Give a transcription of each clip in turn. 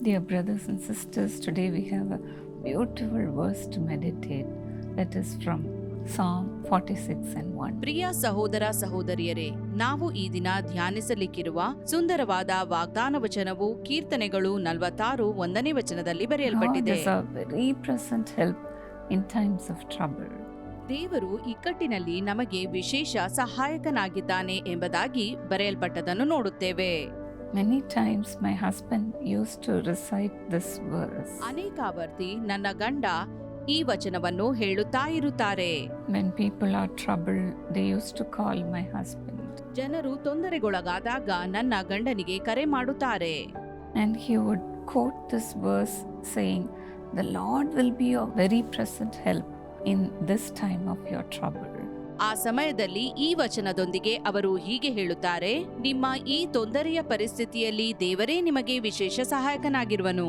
Dear brothers and sisters, today we have a beautiful verse to meditate that is from Psalm 46 and 1. ಪ್ರಿಯ ಸಹೋದರ ಸಹೋದರಿಯರೇ ನಾವು ಈ ದಿನ ಧ್ಯಾನಿಸಲಿಕ್ಕಿರುವ ಸುಂದರವಾದ ವಾಗ್ದಾನ ವಚನವು ಕೀರ್ತನೆಗಳು ನಲವತ್ತಾರು ಒಂದನೇ ವಚನದಲ್ಲಿ God ಬರೆಯಲ್ಪಟ್ಟಿದೆ is a very present help in times of trouble. ದೇವರು ಇಕ್ಕಟ್ಟಿನಲ್ಲಿ ನಮಗೆ ವಿಶೇಷ ಸಹಾಯಕನಾಗಿದ್ದಾನೆ ಎಂಬುದಾಗಿ ಬರೆಯಲ್ಪಟ್ಟದನ್ನು ನೋಡುತ್ತೇವೆ Many times my husband used to recite this verse ಅನೇಕಾವರ್ತಿ ನನ್ನ ಗಂಡ ಈ ವಚನವನ್ನು ಹೇಳುತ್ತಾ ಇರುತ್ತಾರೆ when people are troubled. They used to call my husband, ಜನರು ತೊಂದರೆಗೊಳಗಾದಾಗ ನನ್ನ ಗಂಡನಿಗೆ ಕರೆ ಮಾಡುತ್ತಾರೆ and he would quote this verse saying, "The Lord will be your very present help in this time of your trouble." ಆ ಸಮಯದಲ್ಲಿ ಈ ವಚನದೊಂದಿಗೆ ಅವರು ಹೀಗೆ ಹೇಳುತ್ತಾರೆ ನಿಮ್ಮ ಈ ತೊಂದರೆಯ ಪರಿಸ್ಥಿತಿಯಲ್ಲಿ ದೇವರೇ ನಿಮಗೆ ವಿಶೇಷ ಸಹಾಯಕನಾಗಿರುವನು.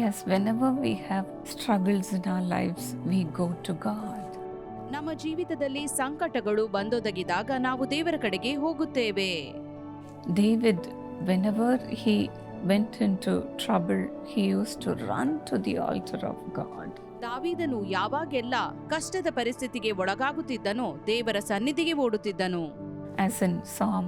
As when we have struggles in our lives we go to God ನಮ್ಮ ಜೀವಿತದಲ್ಲಿ ಸಂಕಟಗಳು ಬಂದೊದಗಿದಾಗ ನಾವು ದೇವರ ಕಡೆಗೆ ಹೋಗುತ್ತೇವೆ. David whenever he went into trouble he used to run to the altar of God ದಾವೀದನು ಯಾವಾಗೆಲ್ಲ ಕಷ್ಟದ ಪರಿಸ್ಥಿತಿಗೆ ಒಳಗಾಗುತ್ತಿದ್ದನೋ ದೇವರ ಸನ್ನಿಧಿಗೆ ಓಡುತ್ತಿದ್ದನು. Psalm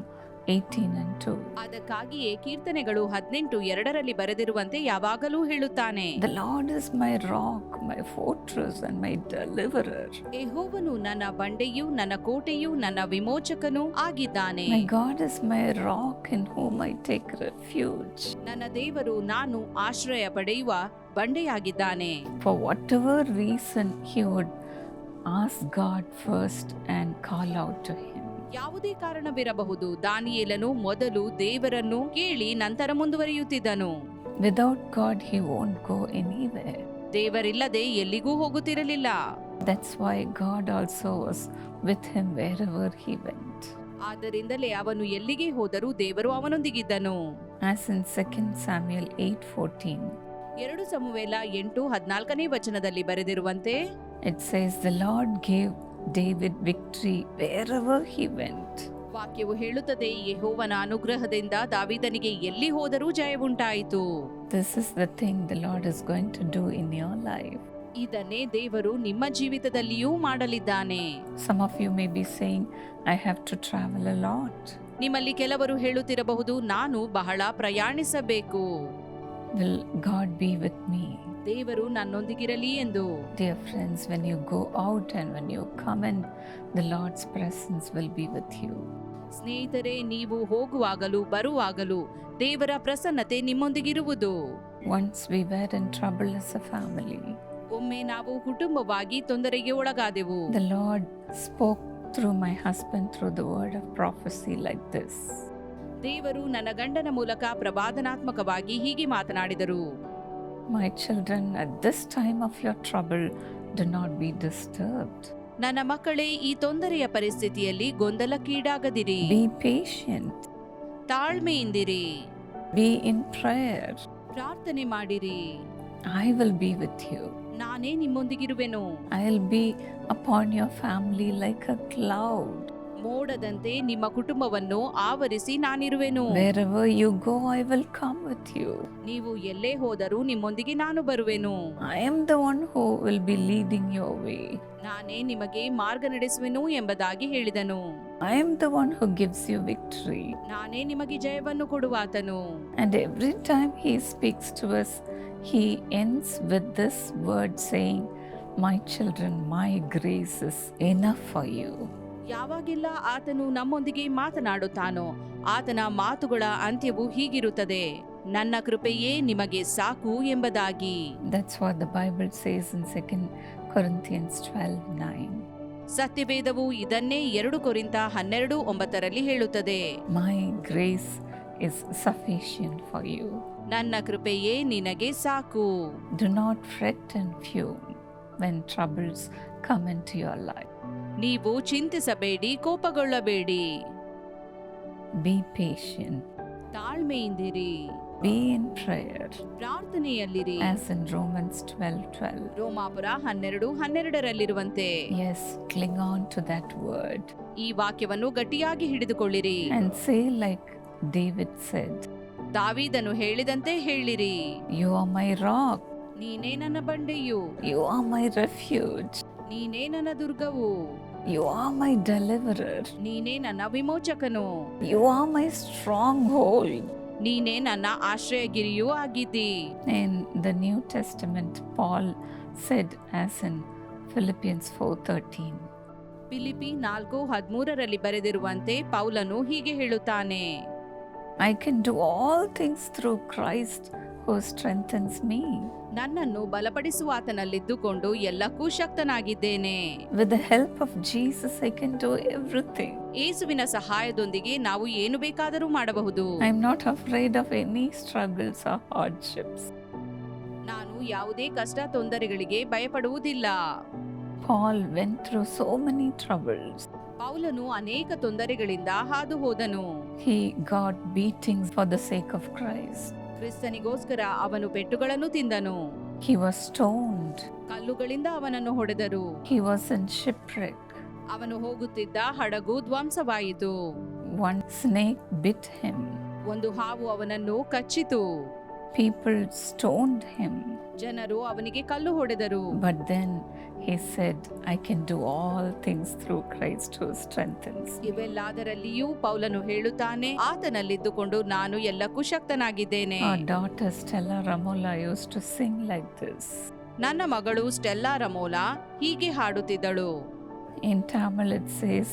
18 and 2. ಅದಕ್ಕಾಗಿಯೇ ಕೀರ್ತನೆಗಳು ಹದಿನೆಂಟು ಎರಡರಲ್ಲಿ ಬರೆದಿರುವಂತೆ ಯಾವಾಗಲೂ ಹೇಳುತ್ತಾನೆ The Lord is my rock, my fortress, and my deliverer. ಯೆಹೋವನು ನನ್ನ ಬಂಡೆಯೂ ನನ್ನ ಕೋಟೆಯೂ ನನ್ನ ವಿಮೋಚಕನೂ ಆಗಿದ್ದಾನೆ My God is my rock in whom I take refuge. ನನ್ನ ದೇವರು ನಾನು ಆಶ್ರಯ ಪಡೆಯುವ ಬಂಡೆಯಾಗಿದ್ದಾನೆ For whatever reason, he would ask God first and call out to him. ಯಾವುದೇ ಕಾರಣವಿರಬಹುದು. ದಾನಿಯೇಲನು ಮೊದಲು ದೇವರನ್ನು ಕೇಳಿ ನಂತರ ಮುಂದುವರಿಯುತ್ತಿದ್ದನು. Without God he won't go anywhere. ದೇವರಿಲ್ಲದೆ ಎಲ್ಲಿಗೂ ಹೋಗುತ್ತಿರಲಿಲ್ಲ. That's why God also with him wherever he went ಆದ್ದರಿಂದಲೇ ಅವನು ಎಲ್ಲಿಗೆ ಹೋದರೂ ದೇವರು ಅವನೊಂದಿಗಿದ್ದನು. ಆಸ್ ಇನ್ ಸೆಕೆಂಡ್ 2 Samuel 8:14, ಎರಡು ಸಮುವೇಲ ಎಂಟು ಹದಿನಾಲ್ಕನೇ ವಚನದಲ್ಲಿ ಬರೆದಿರುವಂತೆ it says, the Lord gave David victory wherever he went. ವಾಕ್ಯವು ಹೇಳುತ್ತದೆ ಯೆಹೋವನ ಅನುಗ್ರಹದಿಂದ ದಾವಿದನಿಗೆ ಎಲ್ಲಿ ಹೋದರೂ ಜಯವುಂಟಾಯಿತು This is the thing the Lord is going to do in your life. ಇದನ್ನೇ ದೇವರು ನಿಮ್ಮ ಜೀವಿತದಲ್ಲಿಯೂ ಮಾಡಲಿದ್ದಾನೆ Some of you may be saying, I have to travel a lot. ನಿಮ್ಮಲ್ಲಿ ಕೆಲವರು ಹೇಳುತ್ತಿರಬಹುದು ನಾನು ಬಹಳ ಪ್ರಯಾಣಿಸಬೇಕು Will God be with me? ದೇವರು ನನ್ನೊಂದಿಗಿರಲಿ ಎಂದು Dear friends when you go out and when you come in, the Lord's presence will be with you. ಸ್ನೇಹಿತರೆ ನೀವು ಹೋಗುವಾಗಲೂ ಬರುವಾಗಲೂ ದೇವರ ಪ್ರಸನ್ನತೆ ನಿಮ್ಮೊಂದಿಗಿರುವುದು Once we were in trouble as a family, ಒಮ್ಮೆ ನಾವು ಕುಟುಂಬವಾಗಿ ತೊಂದರೆಗೆ ಒಳಗಾದೆವು the Lord spoke through my husband through the word of prophecy like this ದೇವರು ನನ್ನ ಗಂಡನ ಮೂಲಕ ಪ್ರವಾದನಾತ್ಮಕವಾಗಿ ಹೀಗೆ ಮಾತನಾಡಿದರು my children this time of your trouble do not be disturb ನನ್ನ ಮಕ್ಕಳೇ ಈ ತೊಂದರೆಯ ಪರಿಸ್ಥಿತಿಯಲ್ಲಿ ಗೊಂದಲಕ್ಕೀಡಾಗದಿರಿ. ಬಿ ಪೇಷಂಟ್ ತಾಳ್ಮೆಯಿಂದಿರಿ. ಬಿ ಇನ್ ಪ್ರೇಯರ್ ಪ್ರಾರ್ಥನೆ ಮಾಡಿರಿ. I will be with you ನಾನೇ ನಿಮ್ಮೊಂದಿಗಿರುವೆನು. I will be upon your family like a cloud ಮೋಡದಂತೆ ನಿಮ್ಮ ಕುಟುಂಬವನ್ನು ಆವರಿಸಿ ನಾನಿರುವೆನು Wherever you go, I will come with you. ನೀವು ಎಲ್ಲೇ ಹೋದರೂ ನಿಮ್ಮೊಂದಿಗೆ ನಾನು ಬರುವೆನು I am the one who will be leading your way. ನಾನೇ ನಿಮಗೆ ಮಾರ್ಗ ನಡೆಸುವೆನು ಎಂಬುದಾಗಿ ಹೇಳಿದನು I am the one who gives you victory. ನಾನೇ ನಿಮಗೆ ಜಯವನ್ನು ಕೊಡುವಾತನು And every time He speaks to us, He ends with this word saying, My children, my grace is enough for you. ಯಾವಾಗೆಲ್ಲ ಆತನು ನಮ್ಮೊಂದಿಗೆ ಮಾತನಾಡುತ್ತಾನೋ ಆತನ ಮಾತುಗಳ ಅಂತ್ಯವು ಹೀಗಿರುತ್ತದೆ ನನ್ನ ಕೃಪೆಯೇ ನಿಮಗೆ ಸಾಕು ಎಂಬುದಾಗಿ That's what the Bible says in 2 Corinthians 12 9. ಸತ್ಯವೇದವು ಇದನ್ನೇ ಎರಡು ಕೊರಿಂತ ಹನ್ನೆರಡು ಒಂಬತ್ತರಲ್ಲಿ ಹೇಳುತ್ತದೆ My grace is sufficient for you. ನನ್ನ ಕೃಪೆಯೇ ನಿನಗೆ ಸಾಕು Do not fret and fume when troubles come into your life. ನೀವು ಚಿಂತಿಸಬೇಡಿ ಕೋಪಗೊಳ್ಳಬೇಡಿ Be patient. ತಾಳ್ಮೆಯಿಂದಿರಿ Be in prayer. ಪ್ರಾರ್ಥನೆಯಲ್ಲಿರಿ As in Romans 12 12. ರೋಮಾಪುರ ಹನ್ನೆರಡು ಹನ್ನೆರಡರಲ್ಲಿರುವಂತೆ Yes, cling on to that word ಈ ವಾಕ್ಯವನ್ನು ಗಟ್ಟಿಯಾಗಿ ಹಿಡಿದುಕೊಳ್ಳಿರಿ and say, like David said, ದಾವೀದನು ಹೇಳಿದಂತೆ ಹೇಳಿರಿ You are my rock. ನೀನೇ ನನ್ನ ಬಂಡೆಯು You are my refuge. ನೀನೇ ನನ್ನ ದುರ್ಗವು. ಯು ಆರ್ ಮೈ ಡೆಲಿವರರ್ ನೀನೇ ನನ್ನ ವಿಮೋಚಕನು. You are my stronghold ನೀನೇ ನನ್ನ ಆಶ್ರಯ ಗಿರಿಯೂ ಆಗಿದ್ದಿ in the New Testament Paul said as in Philippians 4:13 ಫಿಲಿಪಿ ನಾಲ್ಕು ಹದಿಮೂರರಲ್ಲಿ ಬರೆದಿರುವಂತೆ ಪೌಲನು ಹೀಗೆ ಹೇಳುತ್ತಾನೆ. I can do all things through Christ who strengthens me ನನ್ನನ್ನು ಬಲಪಡಿಸುವ ಆತನಲ್ಲಿದ್ದುಕೊಂಡು ಎಲ್ಲಕ್ಕೂ ಶಕ್ತನಾಗಿದ್ದೇನೆ With the help of Jesus, I can do everything. ಯೇಸುವಿನ ಸಹಾಯದೊಂದಿಗೆ ನಾವು ಏನು ಬೇಕಾದರೂ ಮಾಡಬಹುದು I'm not afraid of any struggles or hardships. ನಾನು ಯಾವುದೇ ಕಷ್ಟ ತೊಂದರೆಗಳಿಗೆ ಭಯಪಡುವುದಿಲ್ಲ Paul went through so many troubles. ಪೌಲನು ಅನೇಕ ತೊಂದರೆಗಳಿಂದ ಹಾದು ಹೋದನು He got beatings for the sake of Christ. ಕ್ರಿಸ್ತನಿಗೋಸ್ಕರ ಅವನು ಪೆಟ್ಟುಗಳನ್ನು ತಿಂದನು He was stoned. ಕಲ್ಲುಗಳಿಂದ ಅವನನ್ನು ಹೊಡೆದರು He was in shipwreck. ಅವನು ಹೋಗುತ್ತಿದ್ದ ಹಡಗು ಧ್ವಂಸವಾಯಿತು One snake bit him. ಒಂದು ಹಾವು ಅವನನ್ನು ಕಚ್ಚಿತು People stoned him. ಜನರು ಅವನಿಗೆ ಕಲ್ಲು ಹೊಡೆದರು But then he said, I can do all things through Christ who strengthens. me." ಇವೆಲ್ಲದರಲ್ಲಿಯೂ ಪೌಲನು ಹೇಳುತ್ತಾನೆ ಆತನಲ್ಲಿದ್ದುಕೊಂಡು ನಾನು ಎಲ್ಲಕ್ಕೂ ಶಕ್ತನಾಗಿದ್ದೇನೆ Our daughter Stella Ramola used to sing like this. ನನ್ನ ಮಗಳು ಸ್ಟೆಲ್ಲಾ ರಮೋಲಾ ಹೀಗೆ ಹಾಡುತ್ತಿದ್ದಳು In Tamil it says,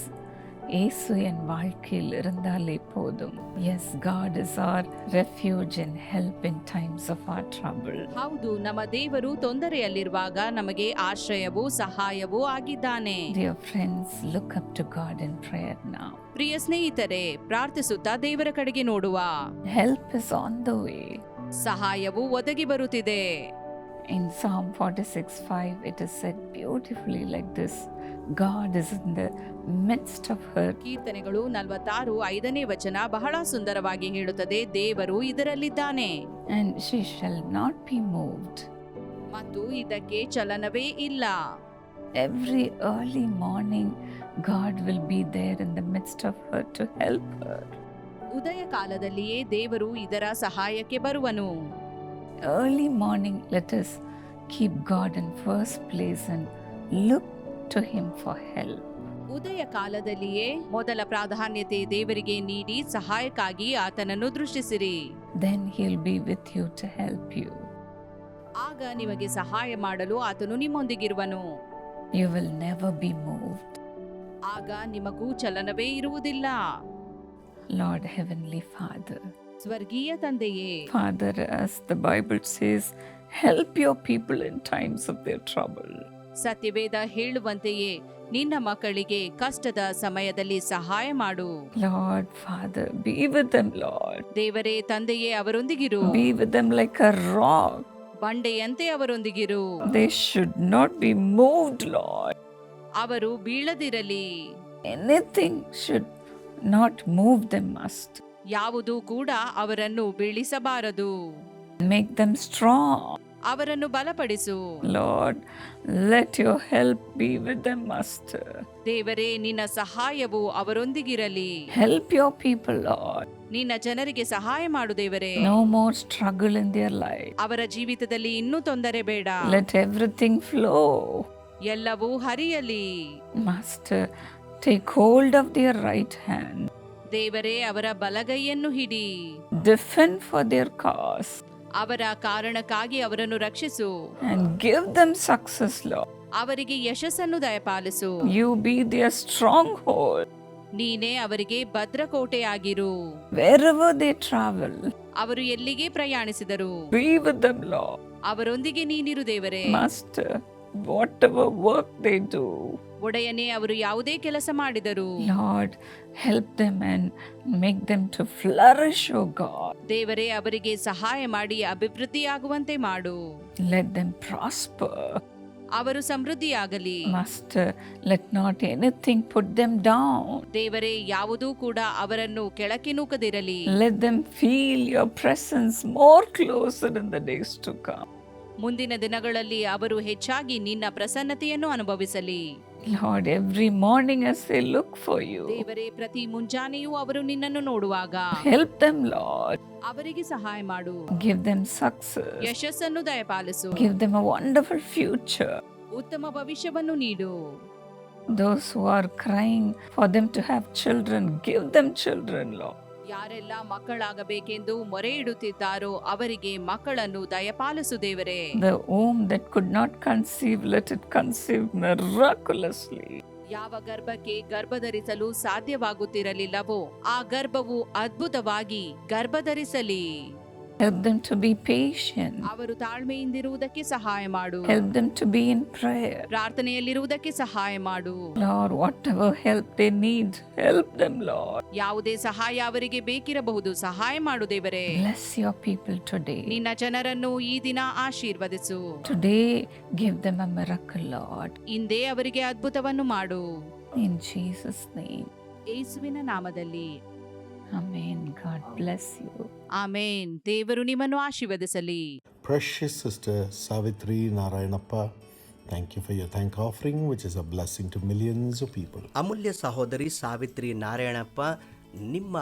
ஏசு என் வாழ்க்கையில் இருந்தாலே போதும் yes God is our refuge and help in times of our trouble. ಹೌದು ನಮ್ಮ ದೇವರು ತೊಂದರೆಯಲ್ಲಿರುವಾಗ ನಮಗೆ ಆಶ್ರಯವೂ ಸಹಾಯವೂ ಆಗಿದ್ದಾನೆ Dear friends, look up to God in prayer now. ಪ್ರಿಯ ಸ್ನೇಹಿತರೆ ಪ್ರಾರ್ಥಿಸುತ್ತಾ ದೇವರ ಕಡೆಗೆ ನೋಡುವ Help is on the way. ಸಹಾಯವು ಒದಗಿ ಬರುತ್ತಿದೆ In Psalm 46 5, it is said beautifully like this God is in the midst of her. ಕೀರ್ತನೆಗಳು ನಲವತ್ತಾರು ಐದನೇ ವಚನ ಬಹಳ ಸುಂದರವಾಗಿ ಹೇಳುತ್ತದೆ ದೇವರು ಇದರಲ್ಲಿದ್ದಾನೆ and she shall not be moved. ಮತ್ತು ಇದಕ್ಕೆ ಚಲನವೇ ಇಲ್ಲ Every early morning, God will be there in the midst of her to help her. ಉದಯ ಕಾಲದಲ್ಲಿಯೇ ದೇವರು ಇದರ ಸಹಾಯಕ್ಕೆ ಬರುವನು early morning, let us keep God in first place and look to Him for help. ಉದಯ ಕಾಲದಲ್ಲಿಯೇ ಮೊದಲ ಪ್ರಾಧಾನ್ಯತೆ ದೇವರಿಗೆ ನೀಡಿ ಸಹಾಯಕ್ಕಾಗಿ ಆತನನ್ನು ದೃಷ್ಟಿಸಿರಿ. Then he'll be with you to help you ಆಗ ನಿಮಗೆ ಸಹಾಯ ಮಾಡಲು ಆತನು ನಿಮ್ಮೊಂದಿಗಿರುವನು. You will never be moved ಆಗ ನಿಮಗೂ ಚಲನವೇ ಇರುವುದಿಲ್ಲ. ಲಾರ್ಡ್ ಹೆವೆನ್ಲಿ ಫಾದರ್ ಸ್ವರ್ಗೀಯ ತಂದೆಯೇ. Father as the Bible says help your people in times of their trouble ಸತ್ಯವೇದ ಹೇಳುವಂತೆಯೇ ನಿನ್ನ ಮಕ್ಕಳಿಗೆ ಕಷ್ಟದ ಸಮಯದಲ್ಲಿ ಸಹಾಯ ಮಾಡು. Lord Father be with them Lord ದೇವರೇ ತಂದೆಯೇ ಅವರೊಂದಿಗಿರು. Be with them like a rock ಬಂಡೆಯಂತೆ ಅವರೊಂದಿಗಿರು. They should not be moved Lord ಅವರು ಬೀಳದಿರಲಿ. Anything should not move them must ಯಾವುದೂ ಕೂಡ ಅವರನ್ನು ಬೀಳಿಸಬಾರದು ಮೇಕ್ ದಮ್ ಸ್ಟ್ರಾಂಗ್ ಅವರನ್ನು ಬಲಪಡಿಸು Lord let your help be with them, Master. ದೇವರೇ ನಿನ್ನ ಸಹಾಯವು ಅವರೊಂದಿಗಿರಲಿ Help your people, Lord. ನಿನ್ನ ಜನರಿಗೆ ಸಹಾಯ ಮಾಡು ದೇವರೇ No more struggle in their life. ಅವರ ಜೀವಿತದಲ್ಲಿ ಇನ್ನೂ ತೊಂದರೆ ಬೇಡ Let everything flow. ಎಲ್ಲವೂ ಹರಿಯಲಿ Master, take hold of their right hand. ದೇವರೇ ಅವರ ಬಲಗೈಯನ್ನು ಹಿಡಿ. ಡಿಫೆನ್ ಫಾರ್ ದೇರ್ ಕಾಸ್ ಅವರ ಕಾರಣಕ್ಕಾಗಿ ಅವರನ್ನು ರಕ್ಷಿಸು. And give them success, Lord. ಅವರಿಗೆ ಯಶಸ್ಸನ್ನು ದಯಪಾಲಿಸು. You be be stronghold ನೀನೇ ಅವರಿಗೆ ಭದ್ರಕೋಟೆಯಾಗಿರು. Wherever they ಟ್ರಾವೆಲ್ ಅವರು ಎಲ್ಲಿಗೆ ಪ್ರಯಾಣಿಸಿದರು? Be with them, ಲಾ ಅವರೊಂದಿಗೆ ನೀನಿರು ದೇವರೇ. Master, whatever work they do, ಒಡೆಯನೇ ಅವರು ಯಾವುದೇ ಕೆಲಸ ಮಾಡಿದರು Lord, help them and make them to flourish, O God. ದೇವರೇ ಅವರಿಗೆ ಸಹಾಯ ಮಾಡಿ ಅಭಿವೃದ್ಧಿಯಾಗುವಂತೆ ಮಾಡು Let them prosper. ಅವರು ಸಮೃದ್ಧಿಯಾಗಲಿ Master, let not anything put them down. ದೇವರೇ ಯಾವುದೂ ಕೂಡ ಅವರನ್ನು ಕೆಳಕ್ಕೆ ನೂಕದಿರಲಿ Let them feel your presence more closer in the days to come. ಮುಂದಿನ ದಿನಗಳಲ್ಲಿ ಅವರು ಹೆಚ್ಚಾಗಿ ನಿನ್ನ ಪ್ರಸನ್ನತೆಯನ್ನು ಅನುಭವಿಸಲಿ. Lord every morning as a look for you ದೇವರೇ ಪ್ರತಿ ಮುಂಜಾನೆಯೂ ಅವರು ನಿನ್ನನ್ನು ನೋಡುವಾಗ ಹೆಲ್ಪ್ ದೆಮ್ ಲಾರ್ಡ್ ಅವರಿಗೆ ಸಹಾಯ ಮಾಡು. ಗಿವ್ ದೆಮ್ ಸಕ್ಸಸ್ ಯಶಸ್ಸನ್ನು ದಯಪಾಲಿಸು. Give them a wonderful future ಉತ್ತಮ ಭವಿಷ್ಯವನ್ನು ನೀಡು. Those who are crying for them to have children give them children Lord ಯಾರೆಲ್ಲ ಮಕ್ಕಳಾಗಬೇಕೆಂದು ಮೊರೆ ಇಡುತ್ತಿದ್ದಾರೋ ಅವರಿಗೆ ಮಕ್ಕಳನ್ನು ದಯಪಾಲಿಸು ದೇವರೇ The womb that could not conceive, let it conceive miraculously. ಯಾವ ಗರ್ಭಕ್ಕೆ ಗರ್ಭಧರಿಸಲು ಸಾಧ್ಯವಾಗುತ್ತಿರಲಿಲ್ಲವೋ ಆ ಗರ್ಭವು ಅದ್ಭುತವಾಗಿ ಗರ್ಭಧರಿಸಲಿ Help them to be patient. ಅವರು ತಾಳ್ಮೆಯಿಂದಿರುವುದಕ್ಕೆ ಸಹಾಯ ಮಾಡು Help them to be in prayer. ಪ್ರಾರ್ಥನೆಯಲ್ಲಿರುವುದಕ್ಕೆ ಸಹಾಯ ಮಾಡು Lord, whatever help they need, help them, Lord. ಯಾವುದೇ ಸಹಾಯ ಅವರಿಗೆ ಬೇಕಿರಬಹುದು ಸಹಾಯ ಮಾಡು ದೇವರೇ Bless your people today. ನಿನ್ನ ಜನರನ್ನು ಈ ದಿನ ಆಶೀರ್ವದಿಸು Today, give them a miracle, Lord. ಇಂದೇ ಅವರಿಗೆ ಅದ್ಭುತವನ್ನು ಮಾಡು In Jesus' name. ಯೇಸುವಿನ ನಾಮದಲ್ಲಿ ಆ ಗಾಡ್ ಪ್ಲಸ್ ಯು ಆ ದೇವರು ನಿಮ್ಮನ್ನು ಆಶೀರ್ವಾದಿಸಲಿ. Precious sister Savitri Narayanappa thank you for you thank offering which is a blessing to millions people ಅಮೂಲ್ಯ ಸಹೋದರಿ ಸಾವಿತ್ರಿ ನಾರಾಯಣಪ್ಪ ನಿಮ್ಮ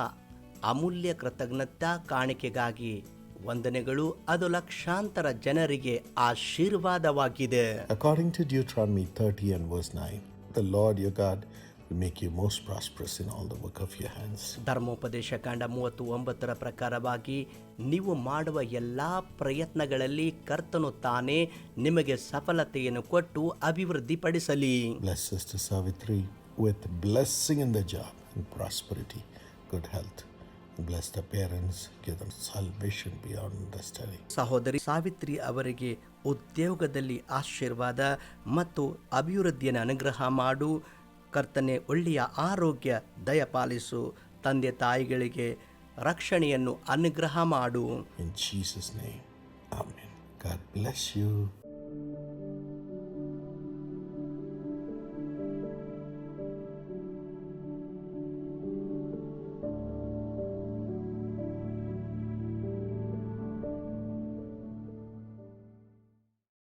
ಅಮೂಲ್ಯ ಕೃತಜ್ಞತಾ ಕಾಣಿಕೆಗಾಗಿ ವಂದನೆಗಳು ಅದು ಲಕ್ಷಾಂತರ ಜನರಿಗೆ ಆಶೀರ್ವಾದವಾಗಿದೆ. According to Deuteronomy thirty year verse nine the Lord your God make you most prosperous in all the work of your hands ಧರ್ಮೋಪದೇಶ ಕಾಂಡ ಮೂವತ್ತು ಒಂಬತ್ತರ ಪ್ರಕಾರವಾಗಿ ನೀವು ಮಾಡುವ ಎಲ್ಲ ಪ್ರಯತ್ನಗಳಲ್ಲಿ ಕರ್ತನು ತಾನೇ ನಿಮಗೆ ಸಫಲತೆಯನ್ನು ಕೊಟ್ಟು ಅಭಿವೃದ್ಧಿಪಡಿಸಲಿ. Bless sister Savitri with bless in the job prosperity good health bless parents K then salvation be ಸಹೋದರಿ ಸಾವಿತ್ರಿ ಅವರಿಗೆ ಉದ್ಯೋಗದಲ್ಲಿ ಆಶೀರ್ವಾದ ಮತ್ತು ಅಭಿವೃದ್ಧಿಯನ್ನು ಅನುಗ್ರಹ ಮಾಡು. ಕರ್ತನೆ ಒಳ್ಳೆಯ ಆರೋಗ್ಯ ದಯಪಾಲಿಸು. ತಂದೆ ತಾಯಿಗಳಿಗೆ ರಕ್ಷಣೆಯನ್ನು ಅನುಗ್ರಹ ಮಾಡು. In Jesus name amen God bless you.